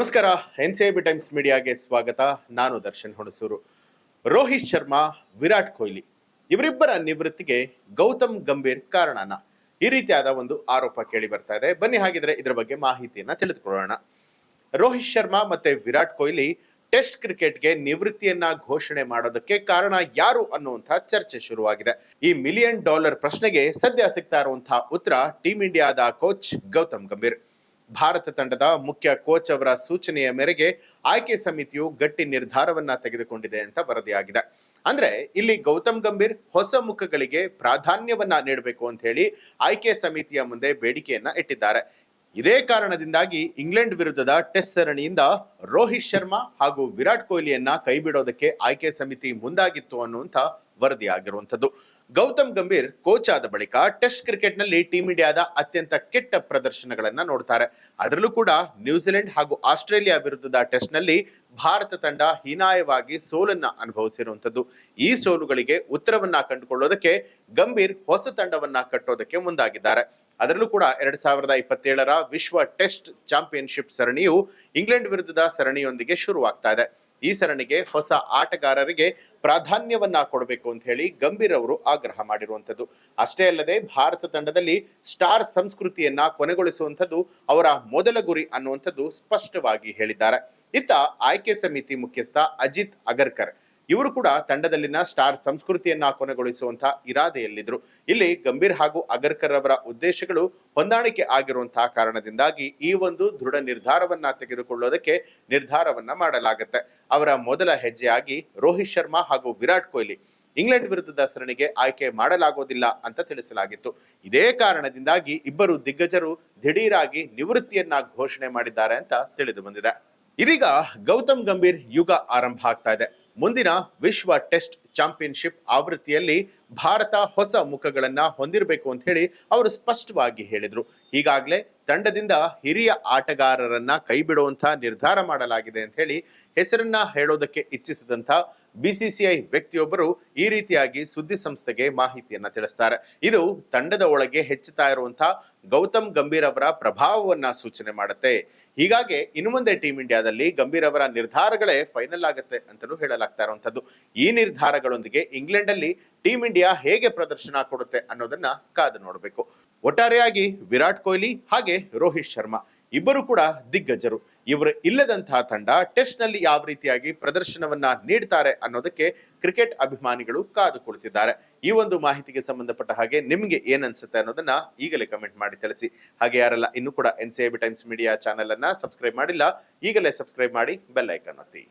ನಮಸ್ಕಾರ N C B times ಮೀಡಿಯಾಗೆ ಸ್ವಾಗತ. ನಾನು ದರ್ಶನ್ ಹೊಣಸೂರು. ರೋಹಿತ್ ಶರ್ಮಾ, ವಿರಾಟ್ ಕೊಹ್ಲಿ ಇವರಿಬ್ಬರ ನಿವೃತ್ತಿಗೆ ಗೌತಮ್ ಗಂಭೀರ್ ಕಾರಣನ. ಈ ರೀತಿಯಾದ ಒಂದು ಆರೋಪ ಕೇಳಿ ಬರ್ತಾ ಇದೆ. ಬನ್ನಿ ಹಾಗಿದ್ರೆ ಇದರ ಬಗ್ಗೆ ಮಾಹಿತಿಯನ್ನ ತಿಳಿದುಕೊಳ್ಳೋಣ. ರೋಹಿತ್ ಶರ್ಮಾ ಮತ್ತೆ ವಿರಾಟ್ ಕೊಹ್ಲಿ ಟೆಸ್ಟ್ ಕ್ರಿಕೆಟ್ಗೆ ನಿವೃತ್ತಿಯನ್ನ ಘೋಷಣೆ ಮಾಡೋದಕ್ಕೆ ಕಾರಣ ಯಾರು ಅನ್ನುವಂತಹ ಚರ್ಚೆ ಶುರುವಾಗಿದೆ. ಈ ಮಿಲಿಯನ್ ಡಾಲರ್ ಪ್ರಶ್ನೆಗೆ ಸದ್ಯ ಸಿಗ್ತಾ ಇರುವಂತಹ ಉತ್ತರ ಟೀಂ ಇಂಡಿಯಾದ ಕೋಚ್ ಗೌತಮ್ ಗಂಭೀರ್. ಭಾರತ ತಂಡದ ಮುಖ್ಯ ಕೋಚ್ ಅವರ ಸೂಚನೆಯ ಮೇರೆಗೆ ಆಯ್ಕೆ ಸಮಿತಿಯು ಗಟ್ಟಿ ನಿರ್ಧಾರವನ್ನ ತೆಗೆದುಕೊಂಡಿದೆ ಅಂತ ವರದಿಯಾಗಿದೆ. ಅಂದ್ರೆ ಇಲ್ಲಿ ಗೌತಮ್ ಗಂಭೀರ್ ಹೊಸ ಮುಖಗಳಿಗೆ ಪ್ರಾಧಾನ್ಯವನ್ನ ನೀಡಬೇಕು ಅಂತ ಹೇಳಿ ಆಯ್ಕೆ ಸಮಿತಿಯ ಮುಂದೆ ಬೇಡಿಕೆಯನ್ನ ಇಟ್ಟಿದ್ದಾರೆ. ಇದೇ ಕಾರಣದಿಂದಾಗಿ ಇಂಗ್ಲೆಂಡ್ ವಿರುದ್ಧದ ಟೆಸ್ಟ್ ಸರಣಿಯಿಂದ ರೋಹಿತ್ ಶರ್ಮಾ ಹಾಗೂ ವಿರಾಟ್ ಕೊಹ್ಲಿಯನ್ನ ಕೈಬಿಡೋದಕ್ಕೆ ಆಯ್ಕೆ ಸಮಿತಿ ಮುಂದಾಗಿತ್ತು ಅನ್ನುವಂತ ವರದಿ ಆಗಿರುವಂತದ್ದು ಗೌತಮ್ ಗಂಭೀರ್ ಕೋಚ್ ಆದ ಬಳಿಕ ಟೆಸ್ಟ್ ಕ್ರಿಕೆಟ್ನಲ್ಲಿ ಟೀಂ ಇಂಡಿಯಾದ ಅತ್ಯಂತ ಕೆಟ್ಟ ಪ್ರದರ್ಶನಗಳನ್ನು ನೋಡ್ತಾರೆ. ಅದರಲ್ಲೂ ಕೂಡ ನ್ಯೂಜಿಲೆಂಡ್ ಹಾಗೂ ಆಸ್ಟ್ರೇಲಿಯಾ ವಿರುದ್ಧದ ಟೆಸ್ಟ್ನಲ್ಲಿ ಭಾರತ ತಂಡ ಹೀನಾಯವಾಗಿ ಸೋಲನ್ನ ಅನುಭವಿಸಿರುವಂಥದ್ದು. ಈ ಸೋಲುಗಳಿಗೆ ಉತ್ತರವನ್ನ ಕಂಡುಕೊಳ್ಳೋದಕ್ಕೆ ಗಂಭೀರ್ ಹೊಸ ತಂಡವನ್ನ ಕಟ್ಟೋದಕ್ಕೆ ಮುಂದಾಗಿದ್ದಾರೆ. ಅದರಲ್ಲೂ ಕೂಡ ಎರಡ್ ಸಾವಿರದ ಇಪ್ಪತ್ತೇಳರ ವಿಶ್ವ ಟೆಸ್ಟ್ ಚಾಂಪಿಯನ್ಶಿಪ್ ಸರಣಿಯು ಇಂಗ್ಲೆಂಡ್ ವಿರುದ್ಧದ ಸರಣಿಯೊಂದಿಗೆ ಶುರುವಾಗ್ತಾ ಇದೆ. ಈ ಸರಣಿಗೆ ಹೊಸ ಆಟಗಾರರಿಗೆ ಪ್ರಾಧಾನ್ಯವನ್ನ ಕೊಡಬೇಕು ಅಂತ ಹೇಳಿ ಗಂಭೀರ್ ಅವರು ಆಗ್ರಹ ಮಾಡಿರುವಂಥದ್ದು. ಅಷ್ಟೇ ಅಲ್ಲದೆ ಭಾರತ ತಂಡದಲ್ಲಿ ಸ್ಟಾರ್ ಸಂಸ್ಕೃತಿಯನ್ನ ಕೊನೆಗೊಳಿಸುವಂಥದ್ದು ಅವರ ಮೊದಲ ಗುರಿ ಅನ್ನುವಂಥದ್ದು ಸ್ಪಷ್ಟವಾಗಿ ಹೇಳಿದ್ದಾರೆ. ಇತ್ತ ಆಯ್ಕೆ ಸಮಿತಿ ಮುಖ್ಯಸ್ಥ ಅಜಿತ್ ಅಗರ್ಕರ್. ಇವರು ಕೂಡ ತಂಡದಲ್ಲಿನ ಸ್ಟಾರ್ ಸಂಸ್ಕೃತಿಯನ್ನ ಕೊನೆಗೊಳಿಸುವಂತಹ ಇರಾದೆಯಲ್ಲಿದ್ದರು. ಇಲ್ಲಿ ಗಂಭೀರ್ ಹಾಗೂ ಅಗರ್ಕರ್ ಅವರ ಉದ್ದೇಶಗಳು ಹೊಂದಾಣಿಕೆ ಆಗಿರುವಂತಹ ಕಾರಣದಿಂದಾಗಿ ಈ ಒಂದು ದೃಢ ನಿರ್ಧಾರವನ್ನ ತೆಗೆದುಕೊಳ್ಳೋದಕ್ಕೆ ನಿರ್ಧಾರವನ್ನ ಮಾಡಲಾಗುತ್ತೆ. ಅವರ ಮೊದಲ ಹೆಜ್ಜೆಯಾಗಿ ರೋಹಿತ್ ಶರ್ಮಾ ಹಾಗೂ ವಿರಾಟ್ ಕೊಹ್ಲಿ ಇಂಗ್ಲೆಂಡ್ ವಿರುದ್ಧದ ಸರಣಿಗೆ ಆಯ್ಕೆ ಮಾಡಲಾಗೋದಿಲ್ಲ ಅಂತ ತಿಳಿಸಲಾಗಿತ್ತು. ಇದೇ ಕಾರಣದಿಂದಾಗಿ ಇಬ್ಬರು ದಿಗ್ಗಜರು ದಿಢೀರಾಗಿ ನಿವೃತ್ತಿಯನ್ನ ಘೋಷಣೆ ಮಾಡಿದ್ದಾರೆ ಅಂತ ತಿಳಿದು ಬಂದಿದೆ. ಇದೀಗ ಗೌತಮ್ ಗಂಭೀರ್ ಯುಗ ಆರಂಭ ಆಗ್ತಾ ಇದೆ. ಮುಂದಿನ ವಿಶ್ವ ಟೆಸ್ಟ್ ಚಾಂಪಿಯನ್ಶಿಪ್ ಆವೃತ್ತಿಯಲ್ಲಿ ಭಾರತ ಹೊಸ ಮುಖಗಳನ್ನು ಹೊಂದಿರಬೇಕು ಅಂತ ಹೇಳಿ ಅವರು ಸ್ಪಷ್ಟವಾಗಿ ಹೇಳಿದರು. ಈಗಾಗಲೇ ತಂಡದಿಂದ ಹಿರಿಯ ಆಟಗಾರರನ್ನ ಕೈಬಿಡುವಂಥ ನಿರ್ಧಾರ ಮಾಡಲಾಗಿದೆ ಅಂತ ಹೇಳಿ ಹೆಸರನ್ನ ಹೇಳೋದಕ್ಕೆ ಇಚ್ಛಿಸಿದಂತ ಬಿಸಿಸಿಐ ವ್ಯಕ್ತಿಯೊಬ್ಬರು ಈ ರೀತಿಯಾಗಿ ಸುದ್ದಿ ಸಂಸ್ಥೆಗೆ ಮಾಹಿತಿಯನ್ನ ತಿಳಿಸ್ತಾರೆ. ಇದು ತಂಡದ ಒಳಗೆ ಹೆಚ್ಚುತ್ತಾ ಇರುವಂತಹ ಗೌತಮ್ ಗಂಭೀರ್ ಅವರ ಪ್ರಭಾವವನ್ನ ಸೂಚನೆ ಮಾಡುತ್ತೆ. ಹೀಗಾಗಿ ಇನ್ನು ಮುಂದೆ ಟೀಂ ಇಂಡಿಯಾದಲ್ಲಿ ಗಂಭೀರ್ ಅವರ ನಿರ್ಧಾರಗಳೇ ಫೈನಲ್ ಆಗುತ್ತೆ ಅಂತಲೂ ಹೇಳಲಾಗ್ತಾ ಇರುವಂತದ್ದು ಈ ನಿರ್ಧಾರಗಳೊಂದಿಗೆ ಇಂಗ್ಲೆಂಡ್ ಅಲ್ಲಿ ಟೀಂ ಇಂಡಿಯಾ ಹೇಗೆ ಪ್ರದರ್ಶನ ಕೊಡುತ್ತೆ ಅನ್ನೋದನ್ನ ಕಾದು ನೋಡಬೇಕು. ಒಟ್ಟಾರೆಯಾಗಿ ವಿರಾಟ್ ಕೊಹ್ಲಿ ಹಾಗೆ ರೋಹಿತ್ ಶರ್ಮಾ. ಇಬ್ಬರು ಕೂಡ ದಿಗ್ಗಜರು. ಇವರು ಇಲ್ಲದಂತಹ ತಂಡ ಟೆಸ್ಟ್ನಲ್ಲಿ ಯಾವ ರೀತಿಯಾಗಿ ಪ್ರದರ್ಶನವನ್ನ ನೀಡ್ತಾರೆ ಅನ್ನೋದಕ್ಕೆ ಕ್ರಿಕೆಟ್ ಅಭಿಮಾನಿಗಳು ಕಾದು ಕುಳಿತಿದ್ದಾರೆ. ಈ ಒಂದು ಮಾಹಿತಿಗೆ ಸಂಬಂಧಪಟ್ಟ ಹಾಗೆ ನಿಮ್ಗೆ ಏನನ್ಸುತ್ತೆ ಅನ್ನೋದನ್ನ ಈಗಲೇ ಕಮೆಂಟ್ ಮಾಡಿ ತಿಳಿಸಿ. ಹಾಗೆ ಯಾರೆಲ್ಲ ಇನ್ನೂ ಕೂಡ N C B Times Media channel ಅನ್ನ ಸಬ್ಸ್ಕ್ರೈಬ್ ಮಾಡಿಲ್ಲ, ಈಗಲೇ ಸಬ್ಸ್ಕ್ರೈಬ್ ಮಾಡಿ ಬೆಲ್ ಐಕನ್ ಒತ್ತಿ.